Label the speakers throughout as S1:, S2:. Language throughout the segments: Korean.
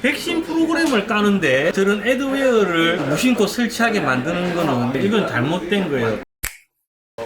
S1: 백신 프로그램을 까는데 저런 애드웨어를 무심코 설치하게 만드는 거는 이건 잘못된 거예요.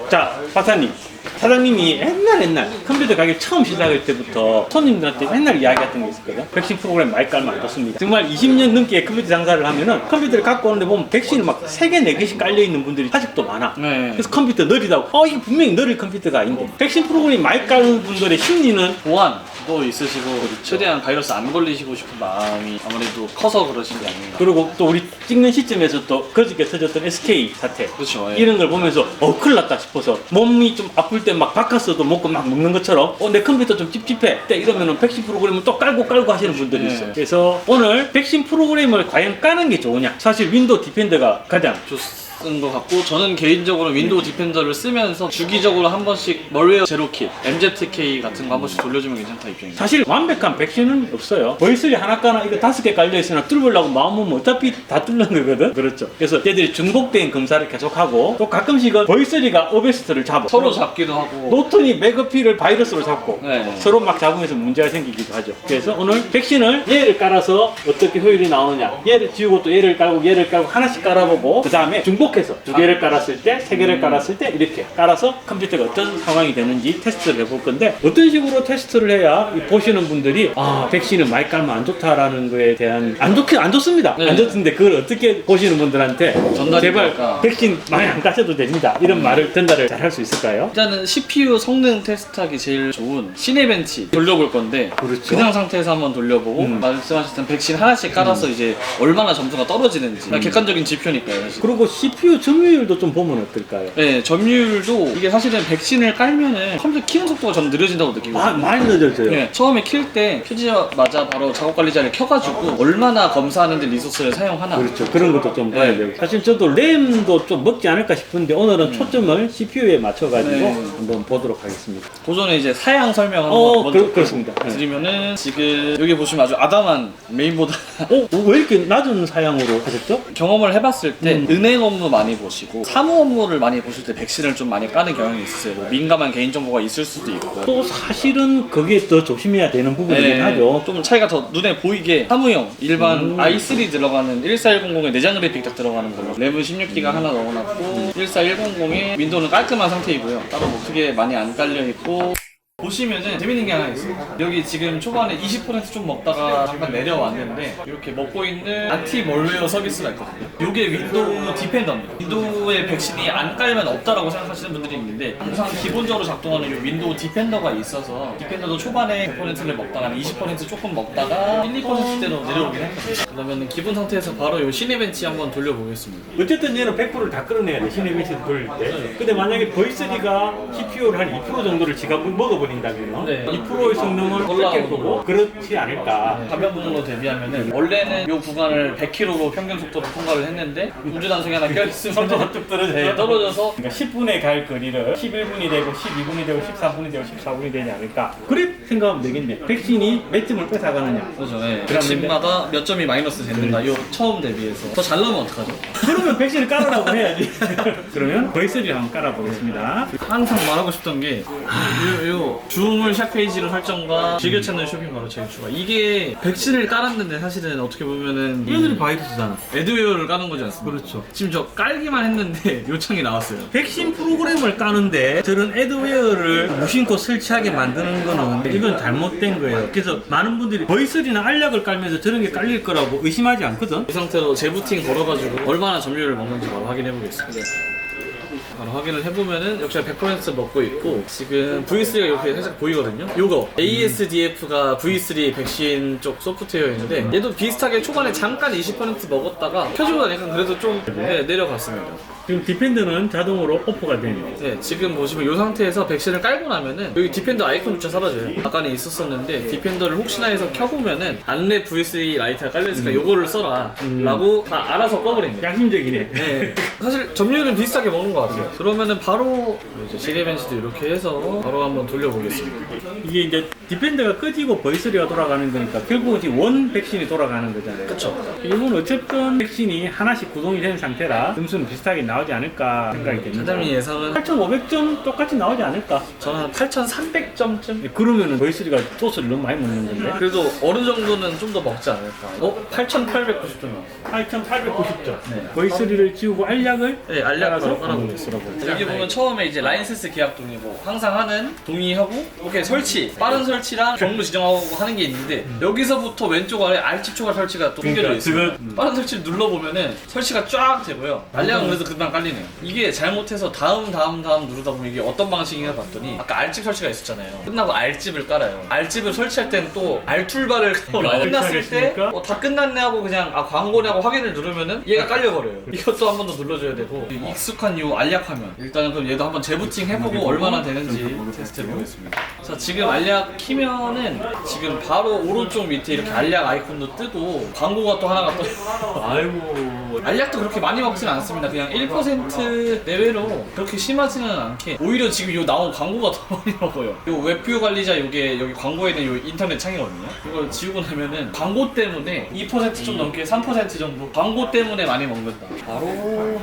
S1: 자, 박사님. 사장님이 옛날 옛날 컴퓨터 가게 처음 시작할 때부터 손님들한테 맨날 이야기했던 게 있었거든. 백신 프로그램 안 좋습니다. 정말 20년 넘게 컴퓨터 장사를 하면은 컴퓨터를 갖고 오는데 보면 백신이 막 3개, 4개씩 깔려있는 분들이 아직도 많아.
S2: 네.
S1: 그래서 컴퓨터 느리다고. 어, 이게 분명히 느릴 컴퓨터가 아닌데. 백신 프로그램이 많이 까는 분들의 심리는
S2: 보안 도 있으시고 최대한 바이러스 안 걸리시고 싶은 마음이 아무래도 커서 그러신 게 아닌가.
S1: 그리고 또 우리 찍는 시점에서 또 그저께 터졌던 SK 사태
S2: 그렇죠. 예.
S1: 이런 걸 보면서 어 큰일 났다 싶어서 몸이 좀 아 플때막 바카스도 먹고 막 먹는 것처럼 어 내 컴퓨터 좀 찝찝해. 때 이러면은 백신 프로그램을 또 깔고 깔고 하시는 분들이
S2: 네.
S1: 있어요. 그래서 오늘 백신 프로그램을 과연 까는 게 좋으냐? 사실 윈도우 디펜더가 가장
S2: 좋 은것 같고 저는 개인적으로 윈도우 디펜더를 쓰면서 주기적으로 한 번씩 멀웨어 제로킷, MZK 같은 거 한 번씩 돌려주면 괜찮다 입장입니다.
S1: 사실 완벽한 백신은 없어요. 보이스리 하나 까나 이거 다섯 개 깔려 있으나 뚫으려고 마음먹으면 어차피 다 뚫는 거거든. 그렇죠. 그래서 얘들이 중복된 검사를 계속하고 또 가끔씩은 보이스리가 오베스트를 잡아.
S2: 서로 잡기도 하고
S1: 노트니 맥어피를 바이러스로 잡고
S2: 네.
S1: 서로 막 잡으면서 문제가 생기기도 하죠. 그래서 오늘 백신을 얘를 깔아서 어떻게 효율이 나오느냐. 얘를 지우고 또 얘를 깔고 얘를 깔고 하나씩 깔아보고 그 다음에 중복 해서 두 개를 깔았을 때, 세 개를 깔았을 때 이렇게 깔아서 컴퓨터가 어떤 상황이 되는지 테스트를 해볼 건데 어떤 식으로 테스트를 해야 이 보시는 분들이 아 백신을 많이 깔면 안 좋다라는 거에 대한 안 좋게 안 좋습니다.
S2: 네.
S1: 안 좋던데 그걸 어떻게 보시는 분들한테
S2: 전달이
S1: 제발
S2: 될까?
S1: 백신 많이 안 까셔도 됩니다. 이런 말을 전달을 잘 할 수 있을까요?
S2: 일단은 CPU 성능 테스트하기 제일 좋은 시네벤치 돌려볼 건데
S1: 그렇죠.
S2: 냥 상태에서 한번 돌려보고
S1: 음.
S2: 말씀하셨던 백신 하나씩 깔아서 이제 얼마나 점수가 떨어지는지 객관적인 지표니까요 사실.
S1: 그리고 CPU 점유율도 좀 보면 어떨까요?
S2: 네, 점유율도 이게 사실은 백신을 깔면은 컴퓨터 키는 속도가 좀 느려진다고 느끼거든요.
S1: 아, 많이 늦어져요.
S2: 네, 처음에 킬 때 켜지자마자 바로 작업 관리자를 켜가지고 얼마나 검사하는데 리소스를 사용하나.
S1: 그렇죠. 그런 것도 좀 봐야
S2: 네.
S1: 되고. 사실 저도 램도 좀 먹지 않을까 싶은데 오늘은 초점을 CPU에 맞춰가지고
S2: 네.
S1: 한번 보도록 하겠습니다.
S2: 도전에 이제 사양 설명 한번
S1: 어,
S2: 먼저
S1: 그, 그렇습니다. 네.
S2: 드리면은 지금 여기 보시면 아주 아담한 메인보드
S1: 어, 왜 이렇게 낮은 사양으로 하셨죠?
S2: 경험을 해봤을 때
S1: 음.
S2: 은행 업무 많이 보시고 사무 업무를 많이 보실 때 백신을 좀 많이 까는 경향이 있으세요. 뭐 민감한 개인정보가 있을 수도 있고.
S1: 또 사실은 그게 더 조심해야 되는 부분이긴 하죠.
S2: 네, 좀 차이가 더 눈에 보이게 사무용 일반
S1: 음.
S2: i3 들어가는 14100에 내장 그래픽 딱 들어가는 걸로 램은 16기가 하나 넣어놨고 14100에 윈도우는 깔끔한 상태이고요 따로 뭐 크게 많이 안 깔려 있고 보시면은 재밌는 게 하나 있어요. 여기 지금 초반에 20%좀 먹다가 잠깐 내려왔는데 이렇게 먹고 있는 안티 멀웨어 서비스가 있거든요. 이게 윈도우 디펜더입니다. 윈도우에 백신이 안 깔면 없다라고 생각하시는 분들이 있는데 항상 기본적으로 작동하는 이 윈도우 디펜더가 있어서 디펜더도 초반에 100%를 먹다가 한20% 조금 먹다가 1, 2%대로 내려오긴 했거든요. 그러면 기본 상태에서 바로 이 시네벤치 한번 돌려보겠습니다.
S1: 어쨌든 얘는 100%를 다 끌어내야 돼. 시네미시를 돌릴 때. 근데 만약에 보이스리가 CPU를 한 2% 정도를 지가 먹어버 린다면
S2: 네.
S1: 2%의 성능을 뺏길 거고 그렇지 않을까.
S2: 가변 부분으로 대비하면은 원래는 이 구간을 100km로 평균 속도로 통과를 했는데 운전 단속이 하나 껴있으면
S1: 속도가 뚝 떨어져요.
S2: 네, 떨어져서
S1: 그러니까 10분에 갈 거리를 11분이 되고 12분이 되고 13분이 되고 14분이 되지 않을까. 그래 생각하면 되겠네. 백신이 몇 점을 뺏어가느냐.
S2: 그렇죠. 예.
S1: 그러면
S2: 백신마다 몇 점이 마이너스 되는가 요 처음 대비해서 더 잘 나오면 어떡하죠?
S1: 그러면 백신을 깔으라고 해야지. 그러면 보이스를 한번 깔아보겠습니다.
S2: 항상 말하고 싶던 게 요, 요 주물 샵 페이지로 설정과 즐겨 찾는 쇼핑 바로 제일 좋아. 이게 백신을 깔았는데 사실은 어떻게 보면은
S1: 얘들이 바이러스잖아.
S2: 에드웨어를 까는 거지 않습니까?
S1: 그렇죠.
S2: 지금 저 깔기만 했는데 요청이 나왔어요.
S1: 백신 프로그램을 까는데 저런 애드웨어를 무심코 설치하게 만드는 거는 이건 잘못된 거예요. 그래서 많은 분들이 보이스리나 알약을 깔면서 저런 게 깔릴 거라고 의심하지 않거든.
S2: 이 상태로 재부팅 걸어가지고 얼마나 점유율을 먹는지 바로 확인해 보겠습니다. 바로 확인을 해보면은 역시 100% 먹고 있고 지금 V3가 이렇게 살짝 보이거든요. 요거 ASDF가 V3 백신 쪽 소프트웨어인데 얘도 비슷하게 초반에 잠깐 20% 먹었다가 켜주고 나니까 그래도 좀 네, 내려갔습니다.
S1: 지금 디펜더는 자동으로 오프가 되네요.
S2: 네, 지금 보시면 이 상태에서 백신을 깔고 나면은 여기 디펜더 아이콘조차 사라져요. 아까는 있었었는데 디펜더를 혹시나 해서 켜보면은 안내 V3 라이트가 깔려있으니까 요거를 써라 라고 다 알아서 꺼버립니다.
S1: 양심적이네.
S2: 네. 사실 점유율은 비슷하게 먹는 것 같아요. 그러면은 바로 이제 시리벤치도 이렇게 해서 바로 한번 돌려보겠습니다.
S1: 이게 이제 디펜더가 꺼지고 보이스리가 돌아가는 거니까 결국은 지금 원 백신이 돌아가는 거잖아요.
S2: 그쵸.
S1: 이건 어쨌든 백신이 하나씩 구동이 된 상태라 점수는 비슷하게 나 오지 않을까 생각이 됩니다.
S2: 사장님 예상은
S1: 8,500점 똑같이 나오지 않을까?
S2: 저는 한 8,300점쯤?
S1: 네, 그러면은 V3가 소스를 너무 많이 먹는 건데.
S2: 그래도 어느 정도는 좀 더 먹지 않을까. 어? 8,890점 나왔어.
S1: 8,890점.
S2: 네.
S1: V3를 지우고 알약을
S2: 네, 알약
S1: 따라서
S2: 바로 깔아보고
S1: 음,
S2: 있어요. 여기 보면 처음에 이제 라인센스 계약 동의고 항상 하는 동의하고 이렇게 설치 빠른 설치랑 경로 지정하고 하는 게 있는데 여기서부터 왼쪽 아래 알집 초과 설치가 또
S1: 그러니까
S2: 있어요.
S1: 그거-
S2: 빠른 설치를 눌러 보면은 설치가 쫙 되고요. 알약은 그래서 금방 깔리네요. 이게 잘못해서 다음 다음 다음 누르다 보면 이게 어떤 방식인가 봤더니 아까 알집 설치가 있었잖아요. 끝나고 알집을 깔아요. 알집을 설치할 때는 또 알툴바를 깔아요. 끝났을 때
S1: 설치하겠습니까?
S2: 어, 다 끝났네 하고 그냥 아 광고네 하고 확인을 누르면은 얘가 깔려버려요. 이것도 한 번 더 눌러줘야 되고 익숙한 이 알약 화면 일단은 그럼 얘도 한번 재부팅 해보고 얼마나 되는지 테스트 해보겠습니다. 자 지금 알약 키면은 지금 바로 오른쪽 밑에 이렇게 알약 아이콘도 뜨고 광고가 또 하나가 또
S1: 아이고.
S2: 알약도 그렇게 많이 먹지는 않습니다. 그냥 1% 내외로 그렇게 심하지는 않게 오히려 지금 요 나온 광고가 더 많이 먹어요. 요 웹뷰 관리자 요게 여기 광고에 있는 요 인터넷 창이거든요. 이걸 지우고 나면은 광고 때문에 2%좀 넘게 3% 정도 광고 때문에 많이 먹는다. 바로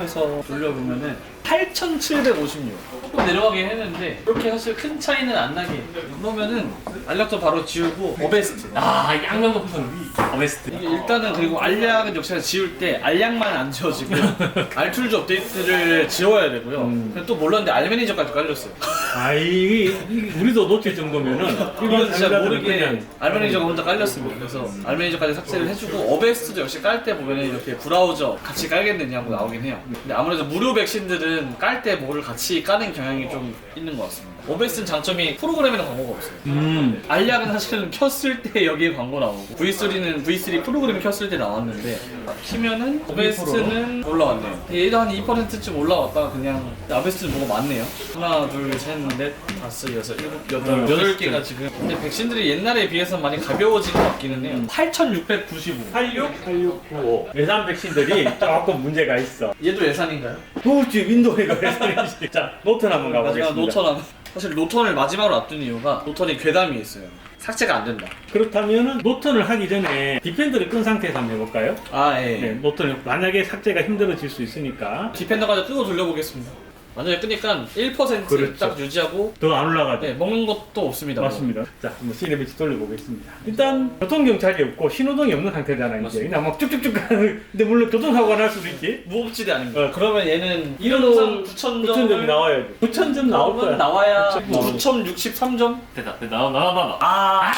S2: 해서 돌려보면은 8,756. 조금 내려가긴 했는데 그렇게 사실 큰 차이는 안 나게. 그러면은 알약도 바로 지우고 어베스트.
S1: 아, 양면 높은 위. 어베스트.
S2: 이게 일단은 그리고 알약은 역시나 지울 때 알약만 안 지워지고 알툴즈 업데이트를 지워야 되고요.
S1: 음.
S2: 근데 또 몰랐는데 알매니저까지 깔렸어요.
S1: 아, 이, 이 우리도 놓칠 정도면은
S2: 이건 진짜 모르게
S1: 그냥
S2: 알매니저가 혼자 깔렸습니다. 그래서 알매니저까지 삭제를 해주고 어베스트도 역시 깔 때 보면은 이렇게 브라우저 같이 깔겠느냐고 나오긴 해요. 근데 아무래도 무료 백신들은 깔 때 뭐를 같이 까는 경향이 좀 있는 것 같습니다. 어베스트는 장점이 프로그램에는 광고가 없어요.
S1: 음.
S2: 알약은 사실은 켰을 때 여기에 광고 나오고 V3는 V3 프로그램 켰을 때 나왔는데 키면은 오베스트는 올라왔네요 얘도 한 2%쯤 올라왔다가 그냥 아베스트는 뭐가 많네요 하나 둘셋 넷 다섯 여섯 일곱 여덟
S1: 음,
S2: 여덟. 개가 지금 근데 백신들이 옛날에 비해서 많이 가벼워진 것 같기는 해요 8695
S1: 86, 8695. 예산 백신들이 조금 문제가 있어.
S2: 얘도 예산인가요?
S1: 그렇지, 윈도우가 예산이지. 자, 노튼 한번
S2: 마지막
S1: 가보겠습니다.
S2: 노턴 사실 노턴을 마지막으로 앞둔 이유가 노턴이 괴담이 있어요 삭제가 안 된다
S1: 그렇다면은 노턴을 하기 전에 디펜더를 끈 상태에서 한번 해볼까요?
S2: 아 예.
S1: 네, 노턴을 만약에 삭제가 힘들어질 수 있으니까
S2: 디펜더까지 끄고 돌려보겠습니다. 완전히 끄니까 1%딱
S1: 그렇죠.
S2: 유지하고
S1: 더 안 올라가죠.
S2: 네, 먹는 것도 없습니다. 뭐.
S1: 맞습니다. 자, 한번 시네비치 돌려보겠습니다. 일단 교통경찰이 없고 신호등이 없는 상태잖아 이제.
S2: 맞습니다.
S1: 그냥 막 쭉쭉쭉 가는. 근데 물론 교통사고가 날 수도 있지.
S2: 무법지대 아닙니까?
S1: 어.
S2: 그러면 얘는
S1: 이런
S2: 이런
S1: 9,000점이
S2: 9,000점을
S1: 나와야지. 9,000점 나올 거야.
S2: 나와야
S1: 그쵸. 뭐.
S2: 9,063점?
S3: 됐다 됐다 나와 나와 나와
S2: 아,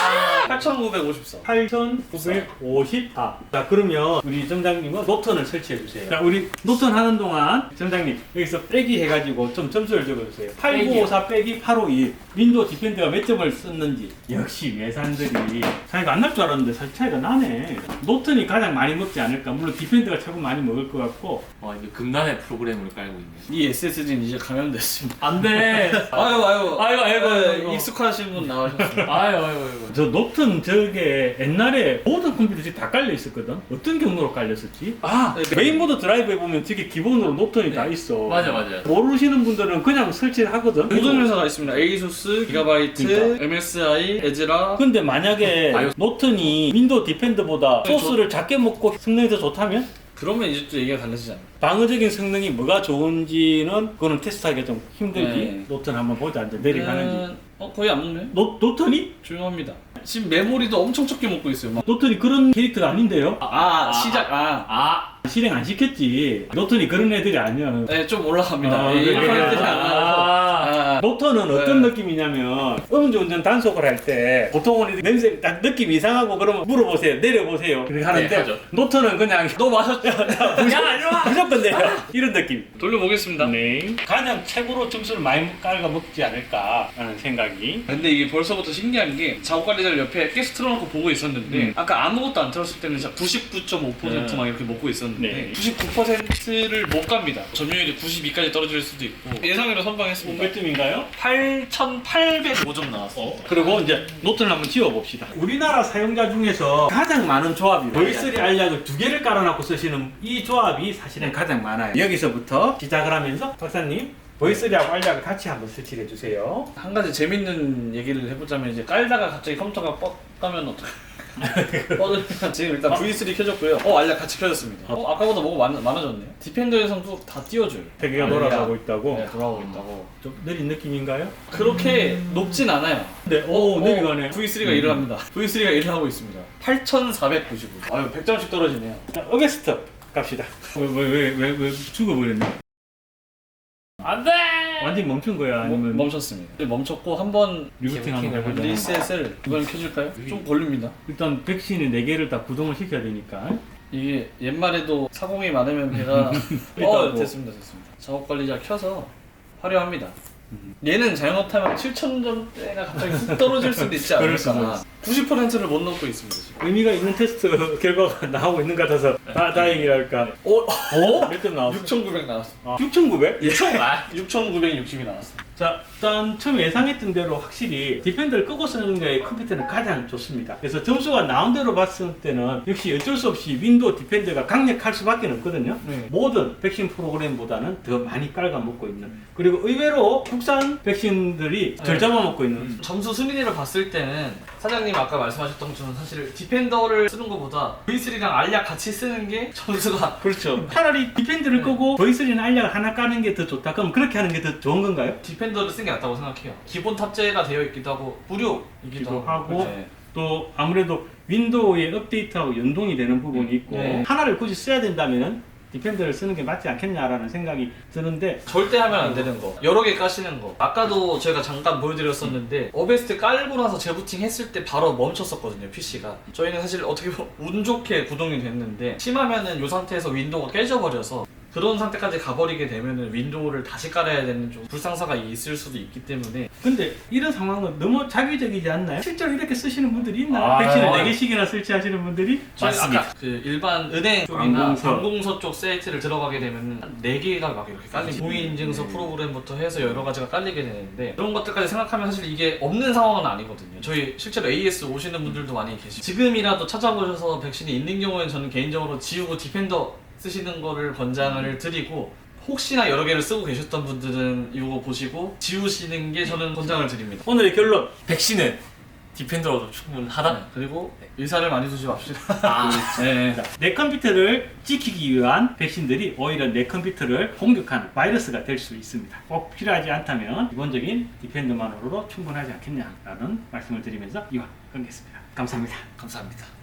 S2: 8,954.
S1: 8,954. 자, 그러면 우리 점장님은 노턴을 설치해 주세요. 자, 우리 노턴 하는 동안 점장님 여기서 빼기 해가지고 좀 점수를 적어주세요. 8954 빼기 852. 윈도우 디펜더가 몇 점을 썼는지. 역시 예산들이 차이가 안 날 줄 알았는데 사실 차이가 나네. 노턴이 가장 많이 먹지 않을까. 물론 디펜더가 최고 많이 먹을 것 같고.
S3: 와 이거 금단의 프로그램을 깔고 있네
S2: 이 SSD는 이제 감염됐습니다.
S3: 안돼
S2: 아유, 아유.
S3: 아이고, 아이고,
S2: 네,
S3: 아이고.
S2: 익숙하신 분 나와셨습니다.
S3: 아유 아유 아유
S1: 저 노턴 저게 옛날에 모든 컴퓨터들이 다 깔려 있었거든. 어떤 경로로 깔렸었지? 아,
S2: 네.
S1: 메인보드 드라이브에 보면 저게 기본으로 노턴이 다 있어.
S3: 맞아 맞아
S1: 모르시 는 분들은 그냥 설치를 하거든.
S2: 모든 회사가 있습니다. ASUS, 기가바이트,
S1: 그러니까.
S2: MSI, 에즈라.
S1: 근데 만약에
S3: 아유.
S1: 노턴이 윈도우 디펜더보다
S2: 네,
S1: 소스를 작게 먹고 성능이 더 좋다면
S2: 그러면 이제 또 얘기가 달라지잖아요.
S1: 방어적인 성능이 뭐가 좋은지는 그거는 테스트하기 좀 힘들지.
S2: 네.
S1: 노턴 한번 보자. 이제 내려가는지.
S2: 음, 어, 거의 안 먹네.
S1: 노, 노턴이?
S2: 조용합니다. 지금 메모리도 엄청 적게 먹고 있어요. 막.
S1: 노턴이 그런 캐릭터가 아닌데요?
S2: 아,
S3: 아,
S2: 시작, 아.
S3: 아
S1: 실행 안 시켰지. 노턴이 그런 애들이 아니야.
S2: 네, 좀 올라갑니다.
S1: 아,
S2: 예,
S1: 그래.
S2: 이런 애들이 안 나와서.
S3: 아.
S2: 아,
S1: 노턴은 어떤
S2: 네.
S1: 느낌이냐면 음주운전 단속을 할 때 보통은 이렇게 냄새 딱 느낌 이상하고 그러면 물어보세요 내려보세요 그렇게 하는데
S3: 네, 하죠.
S1: 노턴은 그냥
S2: 너 마셨죠?
S1: 야 이리 와 무조건 내려 이런 느낌
S2: 돌려보겠습니다.
S1: 네 가장 최고로 점수를 많이 깔아 먹지 않을까 하는 생각이
S2: 근데 이게 벌써부터 신기한 게 작업관리자를 옆에 계속 틀어놓고 보고 있었는데
S1: 음.
S2: 아까 아무것도 안 틀었을 때는 진짜 99.5%막
S1: 네.
S2: 이렇게 먹고 있었는데
S1: 네.
S2: 99%를 못 갑니다. 점유율이 92까지 떨어질 수도 있고 예상외로 선방했습니다.
S1: 몇 점인가요?
S2: 8,805점 나왔어.
S1: 그리고 이제 노트를 한번 지워봅시다. 우리나라 사용자 중에서 가장 많은 조합이 V3 알약을 두 개를 깔아놓고 쓰시는 이 조합이 사실은 가장 많아요. 여기서부터 시작을 하면서 박사님 V3하고 알약을 같이 한번 설치해 주세요.
S2: 한 가지 재밌는 얘기를 해보자면 이제 깔다가 갑자기 컴퓨터가 뻑 가면 어떡해. 뻗으면 지금 일단 V3 켜졌고요. 어 알약 같이 켜졌습니다. 어 아까보다 뭐가 많, 많아졌네요 디펜더에서는 또다 띄워줘요.
S1: 세계가
S2: 알약.
S1: 돌아가고 있다고.
S2: 네 돌아가고 있다고.
S1: 좀 느린 느낌인가요?
S2: 그렇게 높진 않아요.
S1: 네, 오, 내려가네.
S2: V3가 일을 합니다. V3가 일을 하고 있습니다. 8499 아유 100점씩 떨어지네요.
S1: 자, 어게스트 갑시다. 왜 왜 왜 왜 왜, 죽어버렸네?
S3: 안돼.
S1: 완전 멈춘 거야 아니면
S2: 멈, 멈췄습니다 멈췄고 한번
S1: 리부팅 한번 해보자.
S2: 리셋을 이번엔 켜줄까요? 좀 걸립니다
S1: 일단 백신이 네 개를 다 구동을 시켜야 되니까.
S2: 이게 옛말에도 사공이 많으면 배가 어. 됐습니다 됐습니다 작업 관리자 켜서 화려합니다 얘는 잘못하면 7,000점대가 갑자기 훅 떨어질 수도 있지 않을까 90%를 못 넣고 있습니다 지금
S1: 의미가 있는 테스트 결과가 나오고 있는 것 같아서 다 다행이랄까.
S2: 어?
S1: 어? 몇 점 나왔어?
S2: 6,900 나왔어
S1: 아, 6,900?
S2: 예. 아, 6,960이 나왔어
S1: 자, 일단 처음 예상했던 대로 확실히 디펜더를 끄고 쓰는 게 컴퓨터는 가장 좋습니다. 그래서 점수가 나온 대로 봤을 때는 역시 어쩔 수 없이 윈도우 디펜더가 강력할 수밖에 없거든요.
S2: 네.
S1: 모든 백신 프로그램보다는 더 많이 깔아먹고 있는 그리고 의외로 국산 백신들이 덜
S2: 네.
S1: 잡아먹고 있는
S2: 점수 순위를 봤을 때는 사장님 아까 말씀하셨던 것처럼 사실 디펜더를 쓰는 것보다 V3랑 알약 같이 쓰는 게 점수가
S1: 그렇죠. 차라리 디펜더를 끄고 V3는 알약을 하나 까는 게 더 좋다. 그럼 그렇게 하는 게 더 좋은 건가요?
S2: 디펜 더를 쓴 게 낫다고 생각해요. 기본 탑재가 되어 있기도 하고 무료이기도
S1: 하고
S2: 네.
S1: 또 아무래도 윈도우의 업데이트하고 연동이 되는 부분이 있고
S2: 네.
S1: 하나를 굳이 써야 된다면 디펜더를 쓰는 게 맞지 않겠냐라는 생각이 드는데
S2: 절대 하면 안 되는 거. 여러 개 까시는 거. 아까도 제가 잠깐 보여드렸었는데 어베스트 깔고 나서 재부팅 했을 때 바로 멈췄었거든요 PC가. 저희는 사실 어떻게 보면 운 좋게 구동이 됐는데 심하면은 이 상태에서 윈도우가 깨져버려서 그런 상태까지 가버리게 되면은 윈도우를 다시 깔아야 되는 좀 불상사가 있을 수도 있기 때문에
S1: 근데 이런 상황은 너무 자기적이지 않나요? 실제로 이렇게 쓰시는 분들이 있나?
S3: 아,
S1: 백신을
S3: 어.
S1: 4개씩이나 설치하시는 분들이?
S2: 저희
S3: 맞습니다.
S2: 아까 그 일반 은행 쪽이나
S1: 관공서.
S2: 관공서 쪽 사이트를 들어가게 되면 한 4개가 막 이렇게 깔립니다. 공인인증서 프로그램부터 해서 여러 가지가 깔리게 되는데 그런 것들까지 생각하면 사실 이게 없는 상황은 아니거든요. 저희 실제로 AS 오시는 분들도 많이 계시고 지금이라도 찾아보셔서 백신이 있는 경우에는 저는 개인적으로 지우고 디펜더 쓰시는 거를 권장을 드리고 혹시나 여러 개를 쓰고 계셨던 분들은 이거 보시고 지우시는 게 저는 권장을 드립니다.
S1: 오늘의 결론
S3: 백신은 디펜더로도 충분하다.
S2: 네, 그리고 의사를 많이 두지 맙시다.
S3: 아.
S2: 네.
S1: 내 컴퓨터를 지키기 위한 백신들이 오히려 내 컴퓨터를 공격하는 바이러스가 될 수 있습니다. 꼭 필요하지 않다면 기본적인 디펜더만으로도 충분하지 않겠냐라는 말씀을 드리면서 이만 끊겠습니다. 감사합니다.
S3: 감사합니다.